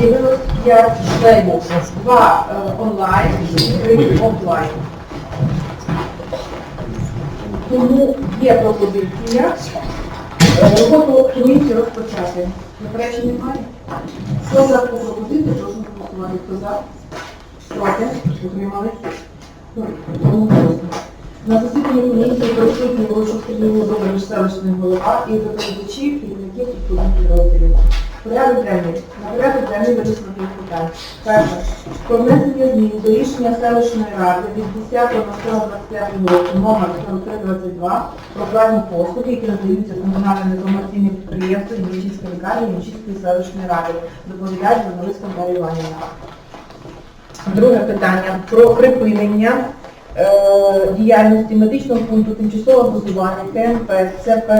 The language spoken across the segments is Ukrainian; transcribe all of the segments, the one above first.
з'явилось 5 членів, два е, онлайн і офлайн. Тому є пропозиція е, роботу комісії розпочати. Заперечень немає? Хто за таку пропозицію, прошу голосувати. Хто за? Проти? Утримались? На засіданні комісії присутні Волошук Сергій Володимирович, селищний голова і доповідачі, керівників відповідних підрозділів. Порядок денний. На порядок денний кілька питань. Перше. Про внесення змін до рішення селищної ради від 10.05.25 року номер 4322 про платні послуги, які надаються комунальним некомерційним підприємствам Євчинської лікарні Євчинської селищної ради. Доповідач журналістка Дар'я Іванівна. Друге питання про припинення е, діяльності медичного пункту тимчасового базування ЦП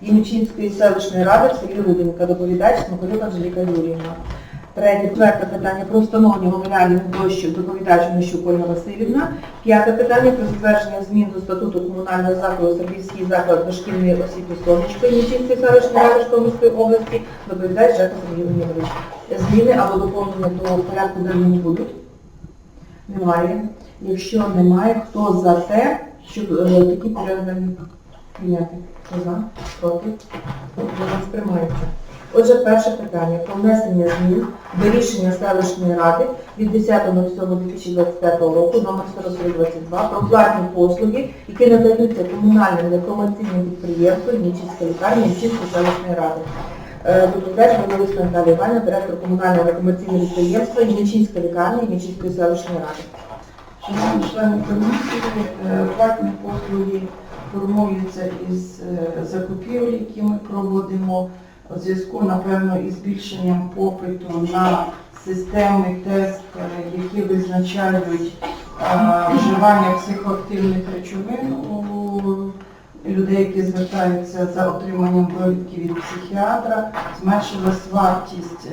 МСД Ємічинської селищної ради в селі. Доповідач Смоколюк Анжеліка Юріївна. Третє, четверте питання про встановлення меморіальних дощів доповідач Мищук Ольга Васильівна. П'яте питання про затвердження змін до статуту комунального закладу Сергійський заклад дошкільної освіти Сонечко Ємічинської селищної ради Житомирської області. Доповідач Жека Сергій Леонідович. Зміни або доповнення до порядку денного будуть? Немає. Якщо немає, хто за те, щоб е, такі порядок денний прийняти? Хто за? Проти? Утримались? Приймається. Отже, перше питання про внесення змін до рішення селищної ради від 10.07.2025 року номер 4322 про платні послуги, які надаються комунальним некомерційним підприємствам Нічівська лікарня Нічівської селищної ради. Е, Доповідач журналістка Наталія Іванівна, директор комунального некомерційного підприємства Ємічинська лікарня Ємічинської селищної ради. Шановні члени комісії, е, платні послуги формуються із е, закупівель, які ми проводимо у зв'язку, напевно, із збільшенням попиту на системний тест, е, які визначають е, вживання психоактивних речовин у людей, які звертаються за отриманням довідки від психіатра, зменшилась вартість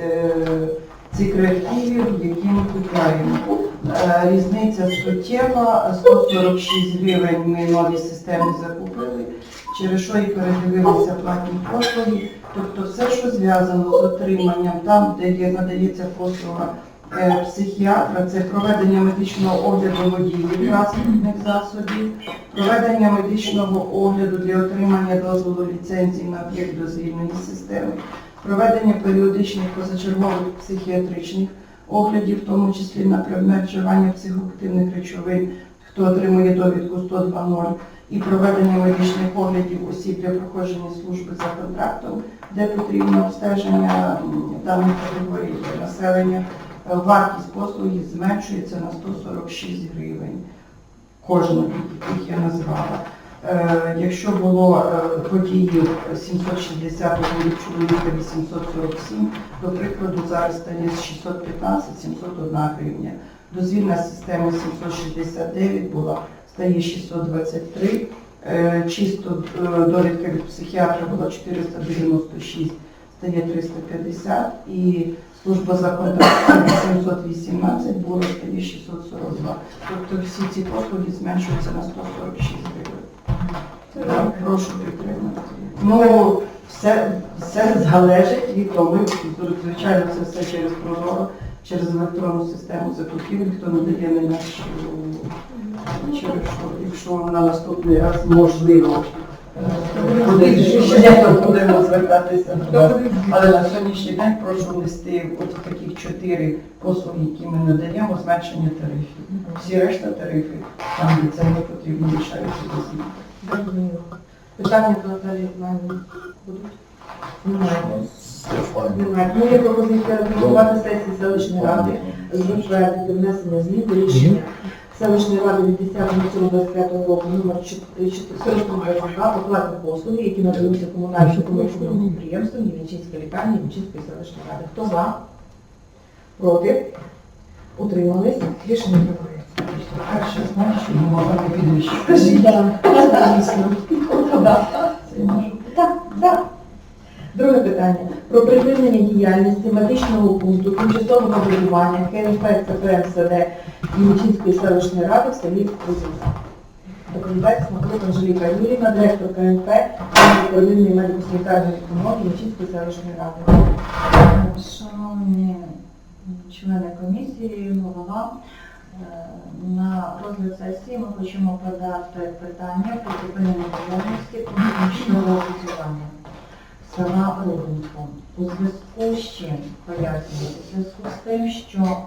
цих які ми купуємо. Е, Різниця суттєва, 146 гривень ми нові системи закупили, через що і передивилися платні послуги. Тобто все, що зв'язано з отриманням, там, де є, надається послуга е, психіатра, це проведення медичного огляду водіїв транспортних засобів, проведення медичного огляду для отримання дозволу ліцензії на об'єкт дозвільної системи, проведення періодичних позачергових психіатричних оглядів, в тому числі на предмет вживання психоактивних речовин, хто отримує довідку 102.0, і проведення медичних оглядів осіб для проходження служби за контрактом, де потрібно обстеження м, даної категорії населення. Вартість послуги зменшується на 146 гривень кожного, яких я назвала. Е, Якщо було водіїв 760, водіїв чоловіка 847, до прикладу зараз стає 615 701 гривня. Дозвільна система 769 була, стає 623. Е, Чисто е, довідка від психіатра була 496, стає 350. І служба за контрактом 718 було, стає 642. Тобто всі ці послуги зменшуються на 146 гривень. Прошу підтримати. Ну, все, все залежить від того, звичайно, це все через прозоро, через електронну систему закупівель, хто надає на наш, через що, якщо на наступний раз можливо. Е, рішення, то будемо звертатися до вас. Але на сьогоднішній день прошу внести от таких чотири послуги, які ми надаємо, зменшення тарифів. Всі решта тарифи, там де це не потрібно, лишаються без змін. Зрозуміло. Питання до Наталії Іванівни будуть? Немає. Немає. Тому є пропозиція рекомендувати сесії селищної ради затвердити внесення змін до рішення селищної ради від 10.05 року номер 422 про послуги, які надаються комунальним комерційним підприємствам Євчинської лікарні Євчинської селищної ради. Хто за? Проти? Утримались? Рішення приймається. Перше зменшуємо, можна не підвищити. Скажіть, звісно. Це я можу. Так, так. Друге питання. Про припинення діяльності медичного пункту тимчасового врядування КНП ЦПМСД Ємчинської селищної ради в селі Рузівка. Доповідач Смакрук Анжеліка Юрівна, директор КНП, первинної медико-санітарної допомоги Ячівської селищної ради. Шановні члени комісії, голова, е, на розгляд сесії ми хочемо подати питання про припинення діяльності економічного розвитування села Руденко. У зв'язку з чим пояснюю? У зв'язку з тим, що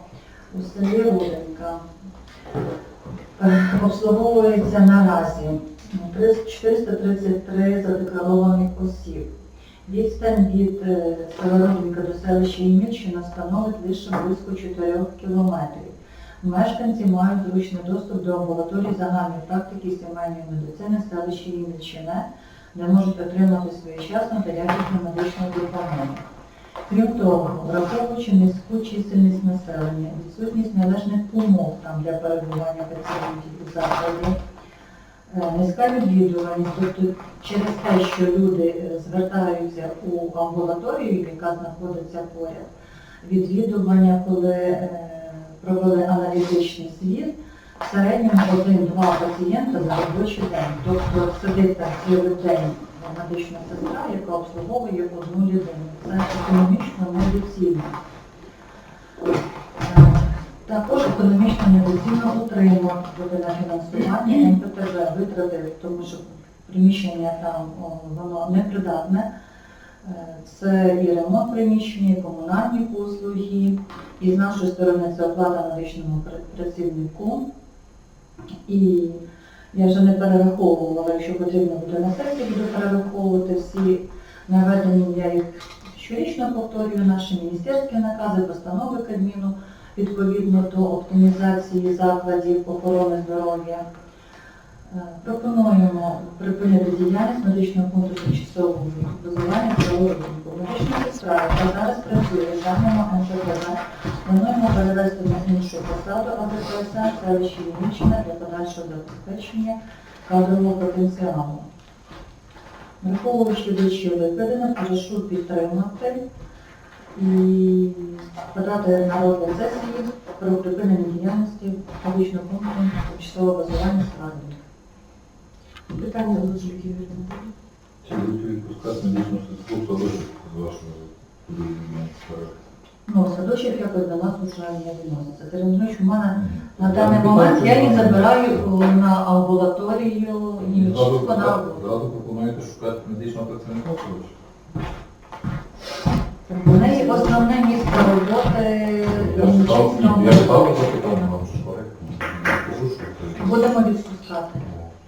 у селі Руденка е, обслуговується наразі 433 задекларованих осіб. Відстань від е, до селища Імічина становить лише близько 4 кілометрів. Мешканці мають зручний доступ до амбулаторії загальної практики сімейної медицини селища Імічине, де можуть отримати своєчасну та якісну медичну допомогу. Крім того, враховуючи низьку чисельність населення, відсутність належних умов там для перебування пацієнтів у закладі, Е, Низька відвідуваність, тобто через те, що люди е, звертаються у амбулаторію, яка знаходиться поряд, відвідування, коли е, провели аналітичний слід, в середньому один-два пацієнта за робочий день. Тобто сидить там цілий день медична сестра, яка обслуговує одну людину. Це економічно недоцільно. Е, також економічно недоцільно утримувати на фінансування МПТВ, витрати, тому що приміщення там воно непридатне. Е, Це і ремонт приміщення, і комунальні послуги, і з нашої сторони це оплата медичному працівнику. І я вже не перераховувала, якщо потрібно буде на сесії, буду перераховувати всі наведені, я їх щорічно повторюю, наші міністерські накази, постанови Кабміну відповідно до оптимізації закладів охорони здоров'я. Е, Пропонуємо припинити діяльність медичного пункту тимчасового базування правовідку. Медична сестра, яка зараз працює з даними МПТВ, плануємо перевести на іншу посаду АДПС селищі Вінниччина для подальшого забезпечення кадрового потенціалу. Враховуючи вище викладено, прошу підтримати і подати на розгляд сесії про припинення діяльності публічного пункту тимчасового базування складу. Питання Юрівни. Чи будуть відпускати в з вашого? Ну, садочок якось до нас вже не відноситься. Сергій Андрійович, у мене на даний момент я її забираю на амбулаторію Німеччинську на Зразу пропонуєте шукати медичного працівника в? У неї основне місце роботи Я ж став, Німеччинського я ставлю запитання вам, що коректно. Кажу, що це. Будемо відпускати.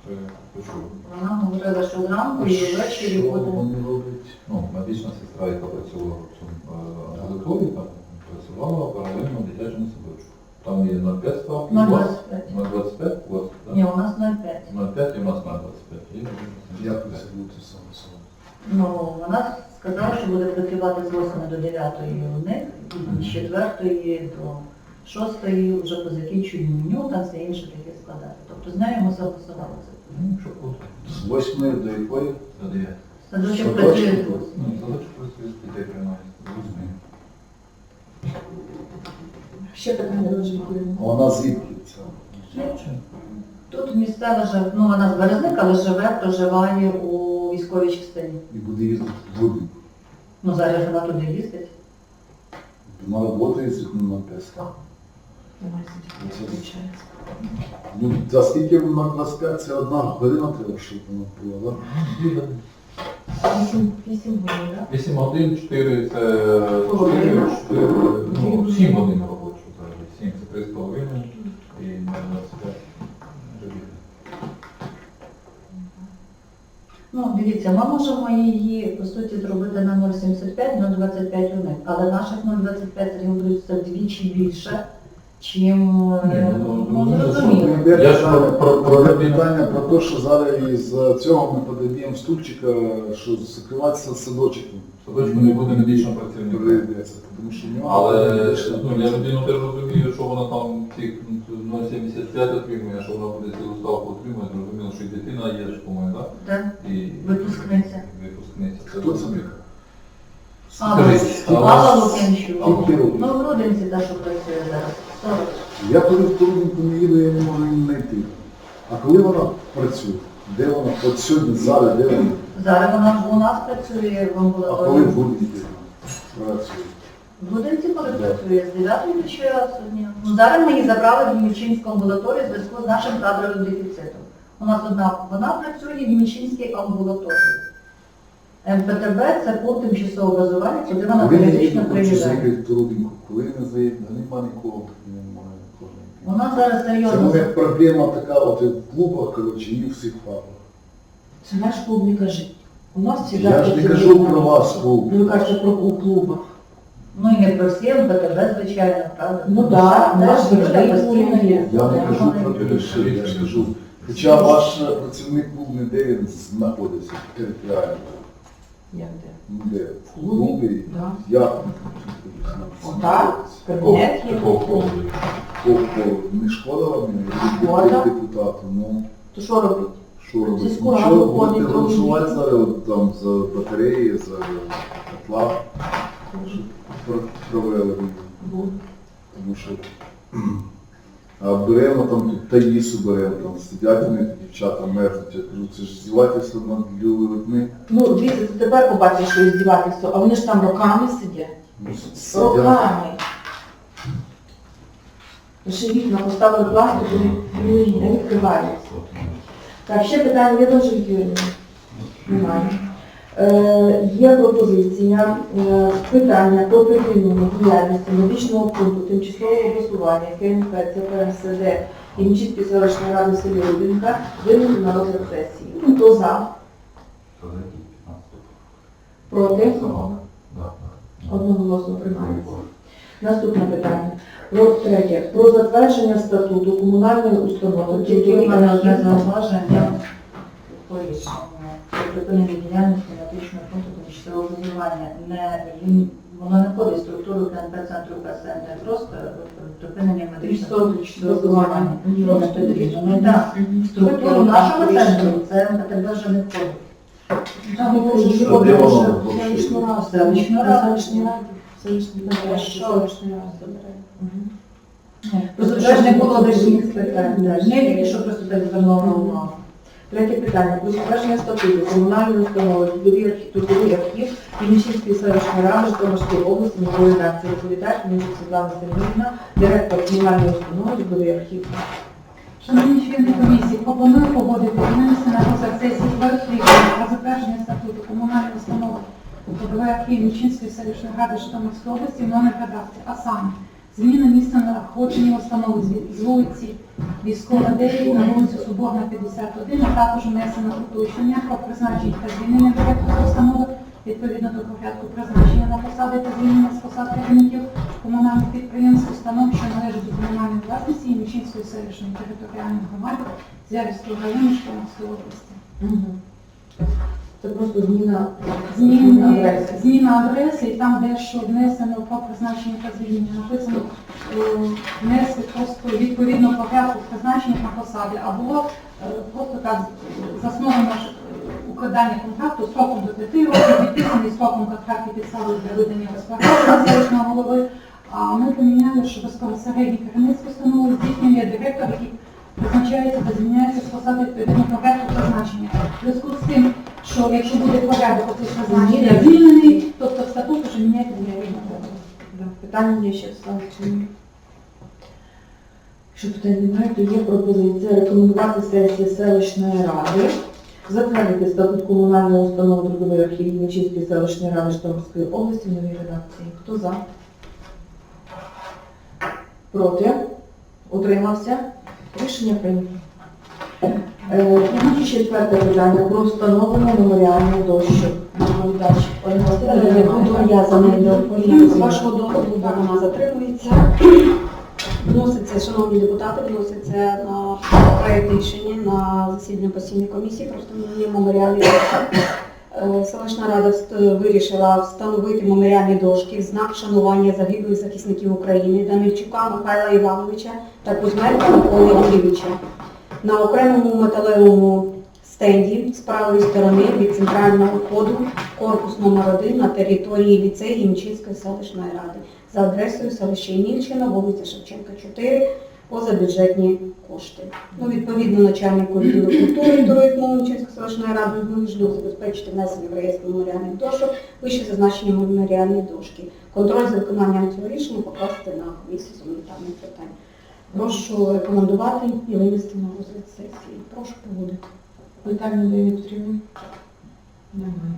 Це почув. Вона говорила, що зранку і ввечері буде. вони роблять? Ну, медична сестра, яка працювала в цьому е, амбулаторії, там працювала паралельно в дитячому садочку. Там є 0,5 ставки, На у вас 25. на 25, у вас, так? Ні, у нас 0,5. 0,5 і у нас на 25. Є Як це бути саме собою? Ну, вона сказала, що буде працювати з 8 до 9 у них, і з 4 до 6 вже по закінченню меню, там все інше таке складати. Тобто з нею ми согласувалися. Ну, що круто. З восьмої до якої? За 9. Садочок працює з працює. 8. Ну, працює, дітей. Ще Анжеліки Юрівни. Вона звідки? Тут місцева живе, ну вона з Березник, але живе, проживає у військовій частині. І буде їздити туди. Ну зараз вона туди їздить. На роботу їздить на ПСК. Ну, за скільки на 25, це одна година треба, щоб вона була, так? Вісім вісім годин, так? 8 годин, 4 це 4, 4, ну, 7 годин робочу взагалі. 7 це 3,5 і на 25 вже. Ну, дивіться, ми можемо її, по суті, зробити на 0,75, 0,25 у них, але наших 0,25 регулюють це вдвічі більше, чим, е, ну, ну, ну, зрозуміло. Я ж про- про, питання про те, що зараз із цього ми подаємо стульчика, що закриватися садочок садочку не буде медичного працівника. тому що в Але ну, я людину теж розумію, що вона там ну, 0,75 отримує, що вона буде цілу ставку отримувати, зрозуміло, що і дитина є, ж, по-моєму, так? Так? І Випускниця. Випускниця. Хто це? А Алла років? Ну, в Рудинці та, що працює зараз. 40. Я коли в Турбінку не їду, я не можу її знайти. А коли вона працює? Де вона? От сьогодні, зараз, де вона? Зараз вона у нас працює в А коли амбулаторії. буде працює? В Будинці коли працює з 9 до 4. Ну, зараз ми її забрали в Німеччинську амбулаторію в зв'язку з нашим кадровим дефіцитом. У нас одна вона працює в Німеччинській амбулаторії. МПТБ це пункт тимчасового базування, куди вона не періодично хочу приїжджає. заїхати коли не заїде, нема нікого, немає нікого. У нас зараз Це серйозно. моя проблема така, от і в клубах, коротше, і в всіх фабриках. Це наш клуб не кажіть. У нас всі Я ж не кажу про вас, клуб. Ви кажете про у клубах. Ну і не про всі МПТБ, звичайно, правда? Ну так, Теж наш люди завжди постійно є. Я не кажу про є. я ж кажу. Хоча ваш е, працівник клубний, де він знаходиться територіально? Як де? Ну, Де? В клубі? Да. Я Отак, кабінет є. Такого холоду. Не шкода вам Шкода. депутату, ну То що робить? що робити? Сільську Нічого, раду голосувати от там за батареї, за котла, щоб провели. Тому що беремо там тут таїсу беремо, там сидять вони дівчата мерзнуть. Я кажу, це ж здівательство над людьми. Ну, дивіться, ти тепер побачиш, що іздівательство, а вони ж там роками сидять. Ну, сидять. Роками. Ще вікна поставили пластик, вони не відкриваються. Так, ще питання є Юрійовни? Немає. Е, є пропозиція е, питання про припинення діяльності медичного пункту тимчасового облаштування КНП ЦПМСД і Мічівської селищної ради селі Рубінка винести на розгляд сесії. Ну, Хто за? Проти? Одноголосно приймається. Наступне питання. Про третє. Про затвердження статуту комунальної установи Тільки в мене одне зауваження по рішенню. Припинення діяльності тимчасового. Не, воно не входить в структуру КНП центру не просто припинення медичного. Ну так, структуру нашого центру це МПТБ вже не входить. Там селищну раду. Селищну раду. Селищну раду. Просто щоб не було лишніх питань. Не тільки, що просто так звернула увагу. Третє питання. Про затвердження статуту комунальної установи трудовий архів, трудовий Вінничівської селищної ради Житомирської області, нової редакції розповідач Вінничівська Світлана Сергіївна, директор комунальної установи трудовий архів. Шановні члени комісії, пропоную погодити винести на розгляд сесії проект рішення про затвердження статуту комунальної установи трудової архів Мічинської селищної ради Житомирської області в номер редакції, а саме зміна місця знаходження установи з- вулиці Військова 9 на вулицю Соборна 51, а також внесено уточнення про призначення та звільнення директора установи відповідно до порядку призначення на посади та звільнення з посад керівників комунальних підприємств, установ, що належать до комунальної власності і Мічинської селищної територіальної громади Зявівського району Житомирської області. Це просто зміна Зміна, адреси. зміна адреси, і там дещо внесено про призначення та звільнення. Написано е, внести просто відповідно порядку призначення на посади, а було е, просто так засновано е, укладання контракту сроком до п'яти років, підписаний сроком контракту підстави для видання розпорядження селищного голови. А ми поміняли, що безпосередньо керівництво установи здійснює директор, який призначається та звільняється з посади відповідно порядку призначення. В зв'язку з тим, що якщо буде порядок призначення звільнений, тобто статут вже міняти не буде. Питання є ще ставити. Якщо питань немає, то є пропозиція рекомендувати сесії селищної ради затвердити статут комунальної установи трудовий архів Вінничівської селищної ради Житомирської області в новій редакції. Хто за? Проти? Утримався? Рішення прийнято. Е, Тоді ще четверте питання про встановлення меморіальної дощі. Доповідач Ольга Васильівна, нею З вашого дозволу, вона затримується. Вноситься, шановні депутати, вноситься на проєкт рішення на засідання постійної комісії про встановлення меморіальної дошки. Е, Селищна рада вирішила встановити меморіальні дошки в знак вшанування загиблих захисників України Данильчука Михайла Івановича та Кузьменка Миколи Юрійовича на окремому металевому стенді з правої сторони від центрального входу корпус номер 1 на території ліцею Ємчинської селищної ради за адресою селища Ємільчина, вулиця Шевченка, 4, позабюджетні кошти. Ну, відповідно, начальник відділу культури Второї Мовничинської селищної ради Людмили забезпечити внесення в реєстр меморіальних дошок, вище зазначені меморіальні дошки. Контроль за виконанням цього рішення покласти на комісію з гуманітарних питань. Прошу рекомендувати і винести на розгляд сесії. Прошу погодити. Питання до Ірини Немає.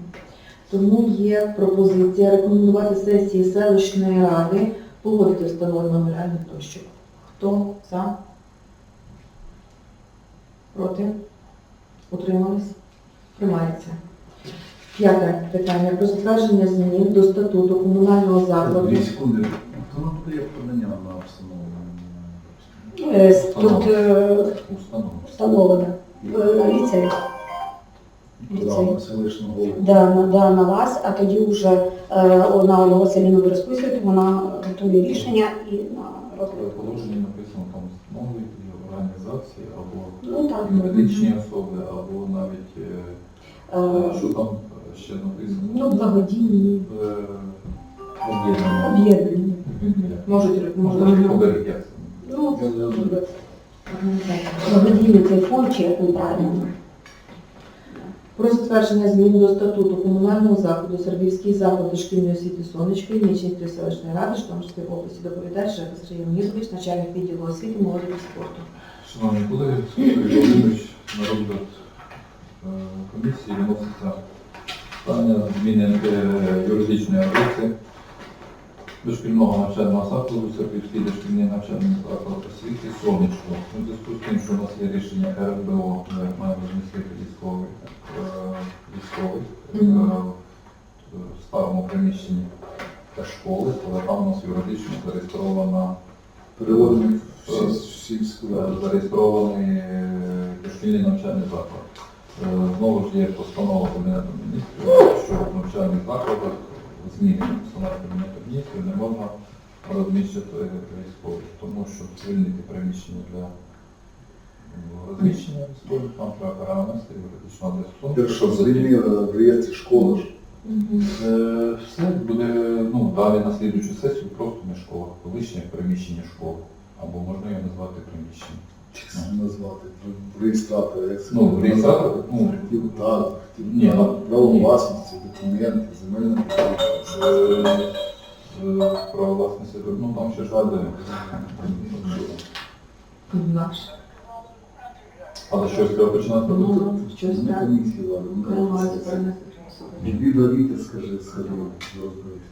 Тому є пропозиція рекомендувати сесії селищної ради погодити встановлення меморіальних дощок. Хто за? Проти? Утримались? Приймається. П'яте питання про затвердження змін до статуту комунального закладу. Дві секунди. Хто нам подає подання на встановлення? Е, Тут е, Установи. встановлено е, ліцей. Голову? Да, на, да, на вас, а тоді вже е, на Ольгу Василівну ви розписуєте, вона готує рішення і на розгляд. положенні написано там установи і організації або Ну так. юридичні особи, або навіть е, що там ще написано. Ну, благодійні Е, Об'єднання. об'єднання. Можуть можуть це? Ну, благодійний фонд, чи правильно. Про затвердження змін до статуту комунального закладу Сербівський заклад дошкільної освіти Сонечко Нічинської селищної ради Житомирської області доповідач Жека Сергій Леонідович, начальник відділу освіти, молоді та спорту. Шановні колеги, Сергій Володимирович, на розгляд е, комісії виноситься питання зміни е, юридичної адреси дошкільного навчального закладу, Сербівський дошкільний навчальний заклад освіти «Сонечко». У зв'язку з тим, що у нас є рішення РБО, е, має розмістити військовий, е, військовий е, в старому приміщенні та школи, але там у нас юридично зареєстрована раду. зареєстрований е, дошкільний навчальний заклад. Е, Знову ж є постанова Кабінету міністрів, що в навчальних закладах зміни постанови Кабінету міністрів не можна розміщувати військових, тому що звільнити приміщення для розміщення військових, там треба перенести юридичну адресу. Те, що звільнили в реєстрі школи ж. Е, Все буде ну, далі на слідуючу сесію, просто не школа, колишнє приміщення школи. Або можна його назвати приміщенням. Назвати? Реєстратор, як? Ну, реєстратор, ну, Хотів так, хотів Ні, ну, право власності, документи, земельна Право власності, ну там ще ж буде. Наш. Але щось треба починати робити. Ну, щось Не так. комісії ладно. Намагаються перенести. Іди до Віти, скажи, скажи, розберись.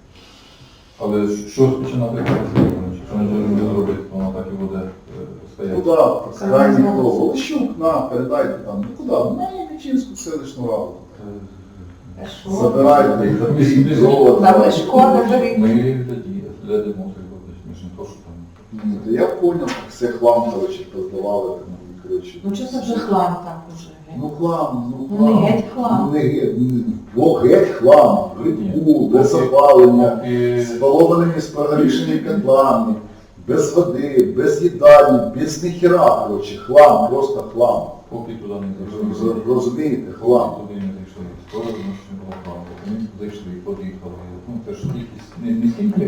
Але що починати робити? Якщо ми не будемо робити, то воно так і буде е, Ну стояти. так, крайній хто, Волощук, на, передайте там, ну куди? На Ячинську селищну раду. Забирайте, заберіть золото. Там бери. Ми тоді глядимо, ми ж не то, що там. Ну, то Я понял, так все хлам, коротше, поздавали, там, коротше. Ну що це вже хлам так уже? Ну хлам, ну Ну, хлам. не геть хлам. Не геть, ну, бо геть хлам, грибку, без опалення, І з поломаними споргарішеними котлами, без води, без їдальні, без ніхіра, коротше, хлам, просто хлам. поки туди не зайшли. Розумієте, хлам. Туди не зайшли. Скоро тому що було плану. Вони зайшли, поїхали. Ну, це ж кількість не, не стільки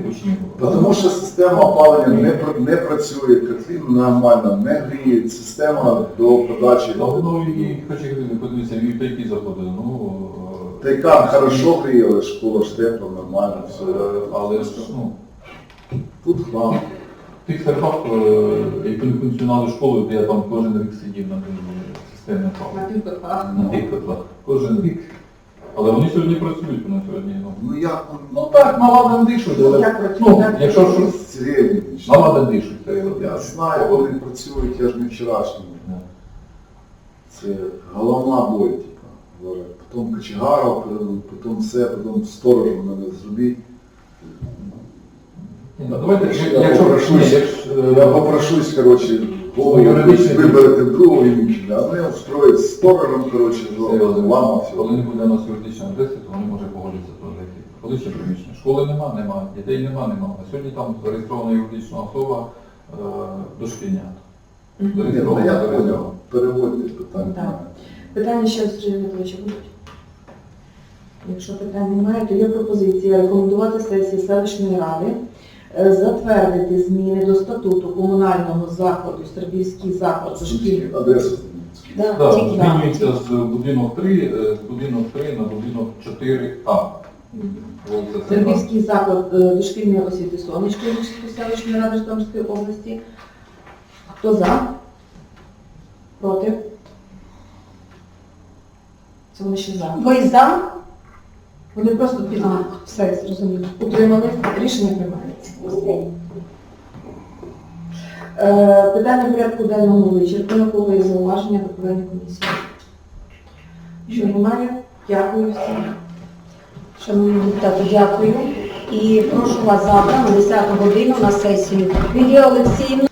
Та. Тому що система опалення не, не працює, котлін нормально, не гріє, система до подачі. Та воно і хоч подивіться, в тайки заходили. Ну, е, Тайкан хорошо гріє, але школа ж тепла, нормально, все. е, але ж, ну, Тут хлам. тих серпах, як вони функціонали школи, де я там кожен рік сидів на системі опалення. на тих котлах. Кожен рік. Але вони сьогодні працюють, вони сьогодні, ну. Ну як Ну так, наладен дишуть, але Як працює, ну, якщо Ильич, наладен дишуть, то я знаю, вони працюють, я ж не вчорашній. Це головна боль, типа. Потім кочегаров, потім все, потім сторожем зробіть. Ну, Давайте, якщо, Я попрошусь, коротше, голову Юридичний- якусь виберете другого імічення, а вони устроїть сторожем, коротше, лама все. Коли не буде у нас юридичної адреси, то вони можуть погодитися теж йти. Коли ще приміщення? Школи нема, нема, дітей нема, нема. На сьогодні там зареєстрована юридична особа е, ну Зареєстрована, я зареєстрована. поняв, переводьте питання. Так. Питання ще з Сергія Дмитровича будуть? Якщо питань немає, то є пропозиція рекомендувати сесії селищної ради затвердити зміни до статуту комунального закладу Стрибівський заклад дошкільного Адреса. Да, Так, тільки- змінюється з будинок 3, е, з будинок 3 на будинок 4А. Вулиця заклад е, дошкільної освіти Сонечко Львівської селищної ради Житомирської області. Хто за? Проти? Це вони ще за. Ви за? Вони просто під все, зрозуміло. утримали, рішення приймається. Е, Питання порядку денного вичерпано, коли зауваження до проведення комісії. Що немає? Дякую всім. Шановні депутати, дякую. І прошу вас завтра на 10 годину на сесію. Лідія Олексіївна.